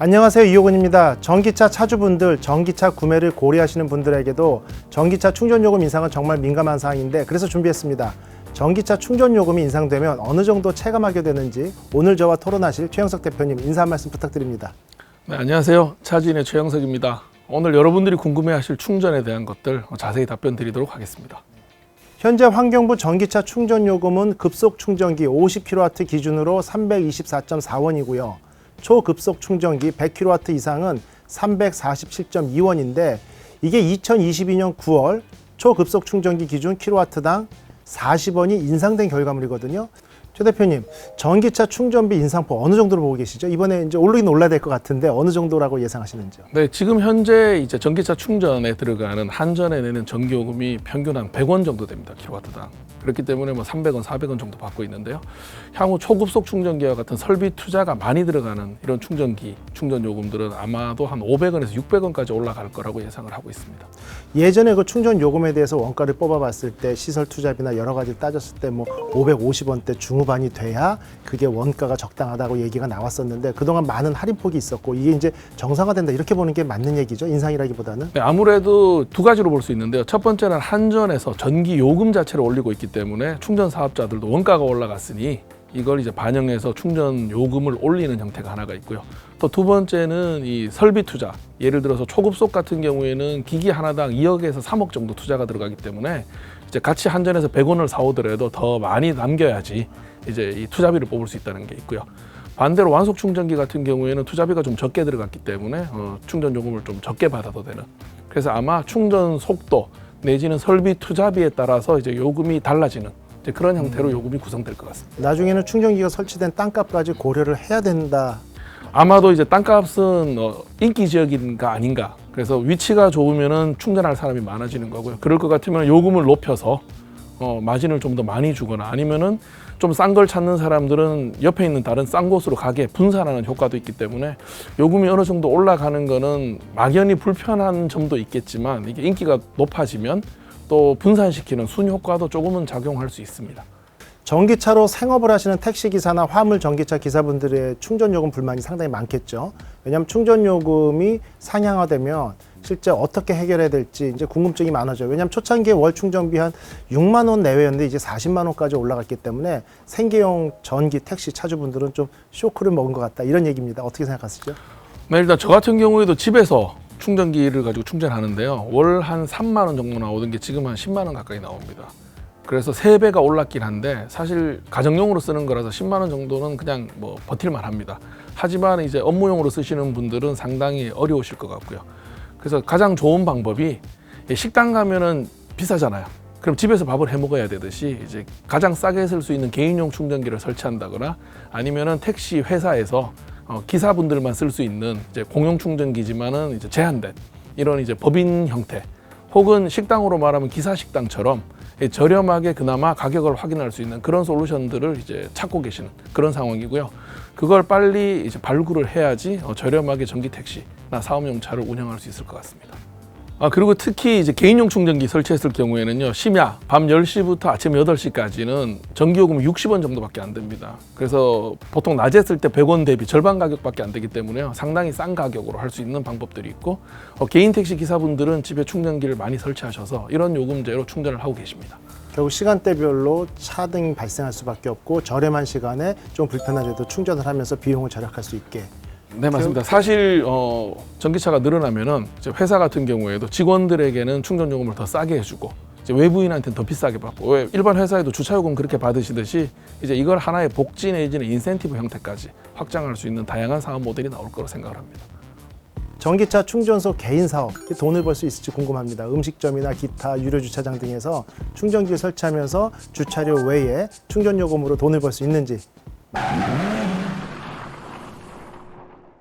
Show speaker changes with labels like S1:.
S1: 안녕하세요 이호근입니다. 전기차 차주분들 전기차 구매를 고려하시는 분들에게도 전기차 충전 요금 인상은 정말 민감한 사항인데 그래서 준비했습니다. 전기차 충전 요금이 인상되면 어느 정도 체감하게 되는지 오늘 저와 토론하실 최영석 대표님 인사 한 말씀 부탁드립니다.
S2: 네, 안녕하세요. 차진의 최영석입니다. 오늘 여러분들이 궁금해하실 충전에 대한 것들 자세히 답변 드리도록 하겠습니다.
S1: 현재 환경부 전기차 충전 요금은 급속 충전기 50kW 기준으로 324.4원이고요. 초급속 충전기 100kW 이상은 347.2원인데 이게 2022년 9월 초급속 충전기 기준 킬로와트당 40원이 인상된 결과물이거든요. 최 대표님, 전기차 충전비 인상폭 어느 정도로 보고 계시죠? 이번에 이제 오르긴 올라야 될 것 같은데 어느 정도라고 예상하시는지요?
S2: 네, 지금 현재 이제 전기차 충전에 들어가는 한전에 내는 전기요금이 평균 한 100원 정도 됩니다. 킬로와트당. 그렇기 때문에 뭐 300원, 400원 정도 받고 있는데요. 향후 초급속 충전기와 같은 설비 투자가 많이 들어가는 이런 충전기 충전 요금들은 아마도 한 500원에서 600원까지 올라갈 거라고 예상을 하고 있습니다.
S1: 예전에 그 충전 요금에 대해서 원가를 뽑아봤을 때 시설 투자비나 여러 가지 따졌을 때 뭐 550원대 중후 반이 돼야 그게 원가가 적당하다고 얘기가 나왔었는데 그동안 많은 할인폭이 있었고 이게 이제 정상화된다 이렇게 보는 게 맞는 얘기죠 인상이라기보다는
S2: 네, 아무래도 두 가지로 볼 수 있는데요. 첫 번째는 한전에서 전기 요금 자체를 올리고 있기 때문에 충전 사업자들도 원가가 올라갔으니 이걸 이제 반영해서 충전 요금을 올리는 형태가 하나가 있고요. 또 두 번째는 이 설비 투자. 예를 들어서 초급속 같은 경우에는 기기 하나당 2억에서 3억 정도 투자가 들어가기 때문에 이제 같이 한전에서 100원을 사오더라도 더 많이 남겨야지 이제 이 투자비를 뽑을 수 있다는 게 있고요. 반대로 완속 충전기 같은 경우에는 투자비가 좀 적게 들어갔기 때문에 어, 충전 요금을 좀 적게 받아도 되는. 그래서 아마 충전 속도 내지는 설비 투자비에 따라서 이제 요금이 달라지는 이제 그런 형태로 요금이 구성될 것 같습니다.
S1: 나중에는 충전기가 설치된 땅값까지 고려를 해야 된다
S2: 아마도 이제 땅값은 어, 인기 지역인가 아닌가. 그래서 위치가 좋으면은 충전할 사람이 많아지는 거고요. 그럴 것 같으면 요금을 높여서 어, 마진을 좀 더 많이 주거나 아니면은 좀 싼 걸 찾는 사람들은 옆에 있는 다른 싼 곳으로 가게 분산하는 효과도 있기 때문에 요금이 어느 정도 올라가는 거는 막연히 불편한 점도 있겠지만 이게 인기가 높아지면 또 분산시키는 순 효과도 조금은 작용할 수 있습니다.
S1: 전기차로 생업을 하시는 택시기사나 화물 전기차 기사분들의 충전 요금 불만이 상당히 많겠죠 왜냐하면 충전 요금이 상향화되면 실제 어떻게 해결해야 될지 이제 궁금증이 많아져요 왜냐하면 초창기에 월 충전비 한 6만 원 내외였는데 이제 40만 원까지 올라갔기 때문에 생계용 전기 택시 차주분들은 좀 쇼크를 먹은 것 같다 이런 얘기입니다 어떻게 생각하시죠?
S2: 네, 일단 저 같은 경우에도 집에서 충전기를 가지고 충전하는데요. 월 한 3만 원 정도 나오던 게 지금 한 10만 원 가까이 나옵니다. 그래서 세배가 올랐긴 한데 사실 가정용으로 쓰는 거라서 10만 원 정도는 그냥 뭐 버틸만 합니다. 하지만 이제 업무용으로 쓰시는 분들은 상당히 어려우실 것 같고요. 그래서 가장 좋은 방법이 식당 가면은 비싸잖아요. 그럼 집에서 밥을 해 먹어야 되듯이 이제 가장 싸게 쓸 수 있는 개인용 충전기를 설치한다거나 아니면은 택시 회사에서 어, 기사분들만 쓸 수 있는 이제 공용 충전기지만은 이제 제한된 이런 이제 법인 형태 혹은 식당으로 말하면 기사 식당처럼 이 저렴하게 그나마 가격을 확인할 수 있는 그런 솔루션들을 이제 찾고 계시는 그런 상황이고요. 그걸 빨리 이제 발굴을 해야지 어, 저렴하게 전기 택시나 사업용 차를 운영할 수 있을 것 같습니다. 아 그리고 특히 이제 개인용 충전기 설치했을 경우에는요 심야 밤 10시부터 아침 8시까지는 전기요금 60원 정도밖에 안 됩니다. 그래서 보통 낮에 쓸 때 100원 대비 절반 가격밖에 안 되기 때문에요. 상당히 싼 가격으로 할 수 있는 방법들이 있고 어, 개인 택시 기사분들은 집에 충전기를 많이 설치하셔서 이런 요금제로 충전을 하고 계십니다.
S1: 결국 시간대별로 차등이 발생할 수밖에 없고 저렴한 시간에 좀 불편하게도 충전을 하면서 비용을 절약할 수 있게
S2: 네 맞습니다. 사실 어, 전기차가 늘어나면은 이제 회사 같은 경우에도 직원들에게는 충전 요금을 더 싸게 해주고 이제 외부인한테는 더 비싸게 받고 왜 일반 회사에도 주차 요금 그렇게 받으시듯이 이제 이걸 하나의 복지 내지는 인센티브 형태까지 확장할 수 있는 다양한 사업 모델이 나올 거로 생각을 합니다.
S1: 전기차 충전소 개인 사업 돈을 벌 수 있을지 궁금합니다. 음식점이나 기타 유료 주차장 등에서 충전기를 설치하면서 주차료 외에 충전 요금으로 돈을 벌 수 있는지